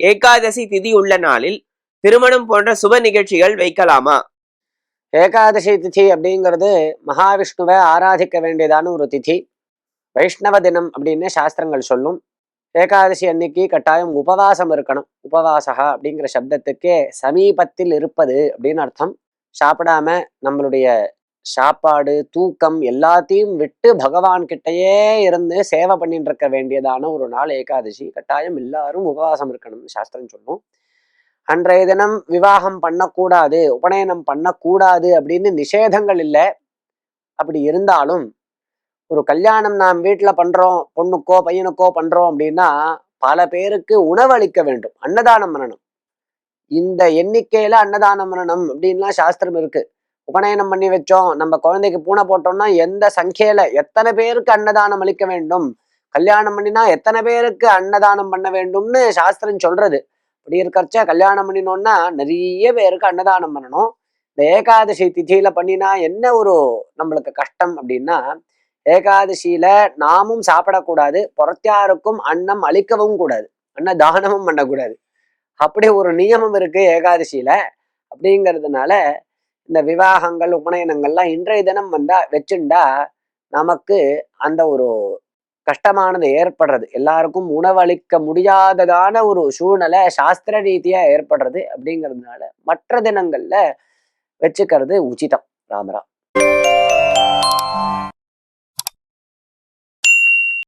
ஏகாதசி திதி உள்ள நாளில் திருமணம் போன்ற சுப நிகழ்ச்சிகள் வைக்கலாமா? ஏகாதசி திதி அப்படிங்கிறது மகாவிஷ்ணுவை ஆராதிக்க வேண்டியதான ஒரு திதி. வைஷ்ணவ தினம் அப்படின்னு சாஸ்திரங்கள் சொல்லும். ஏகாதசி அன்னைக்கு கட்டாயம் உபவாசம் இருக்கணும். உபவாசகா அப்படிங்கிற சப்தத்துக்கே சமீபத்தில் இருப்பது அப்படின்னு அர்த்தம். சாப்பிடாம நம்மளுடைய சாப்பாடு தூக்கம் எல்லாத்தையும் விட்டு பகவான் கிட்டயே இருந்து சேவை பண்ணிட்டு இருக்க வேண்டியதான ஒரு நாள் ஏகாதசி. கட்டாயம் எல்லாரும் உபவாசம் இருக்கணும்னு சாஸ்திரம் சொல்லும். அன்றைய தினம் விவாகம் பண்ணக்கூடாது உபநயனம் பண்ணக்கூடாது அப்படின்னு நிஷேதங்கள் இல்லை. அப்படி இருந்தாலும் ஒரு கல்யாணம் நாம் வீட்டில் பண்றோம் பொண்ணுக்கோ பையனுக்கோ பண்றோம் அப்படின்னா பல பேருக்கு உணவளிக்க வேண்டும். அன்னதானம் பண்ணணும். இந்த எண்ணிக்கையில அன்னதானம் பண்ணணும் அப்படின்லாம் சாஸ்திரம் இருக்கு. உபநயனம் பண்ணி வச்சோம். நம்ம குழந்தைக்கு பூனை போட்டோம்னா எந்த சங்கையில எத்தனை பேருக்கு அன்னதானம் அளிக்க வேண்டும்? கல்யாணம் பண்ணினா எத்தனை பேருக்கு அன்னதானம் பண்ண வேண்டும்னு சாஸ்திரம் சொல்றது. அப்படி இருக்கிறச்ச கல்யாணம் பண்ணினோம்னா நிறைய பேருக்கு அன்னதானம் பண்ணணும். இந்த ஏகாதசி திதியில பண்ணினா என்ன ஒரு நம்மளுக்கு கஷ்டம் அப்படின்னா ஏகாதசியில நாமும் சாப்பிடக்கூடாது புறத்தியாருக்கும் அன்னம் அளிக்கவும் கூடாது அன்ன தானமும் பண்ணக்கூடாது. அப்படி ஒரு நியமம் இருக்கு ஏகாதசியில. அப்படிங்கிறதுனால இந்த விவாகங்கள் உபநயனங்கள்லாம் இன்றைய தினம் வந்தா வச்சுண்டா நமக்கு அந்த ஒரு கஷ்டமானது ஏற்படுறது. எல்லாருக்கும் உணவளிக்க முடியாததான ஒரு சூழ்நிலை சாஸ்திர ரீதியா ஏற்படுறது அப்படிங்கிறதுனால மற்ற தினங்கள்ல வச்சுக்கிறது உச்சிதம் ராமராம்.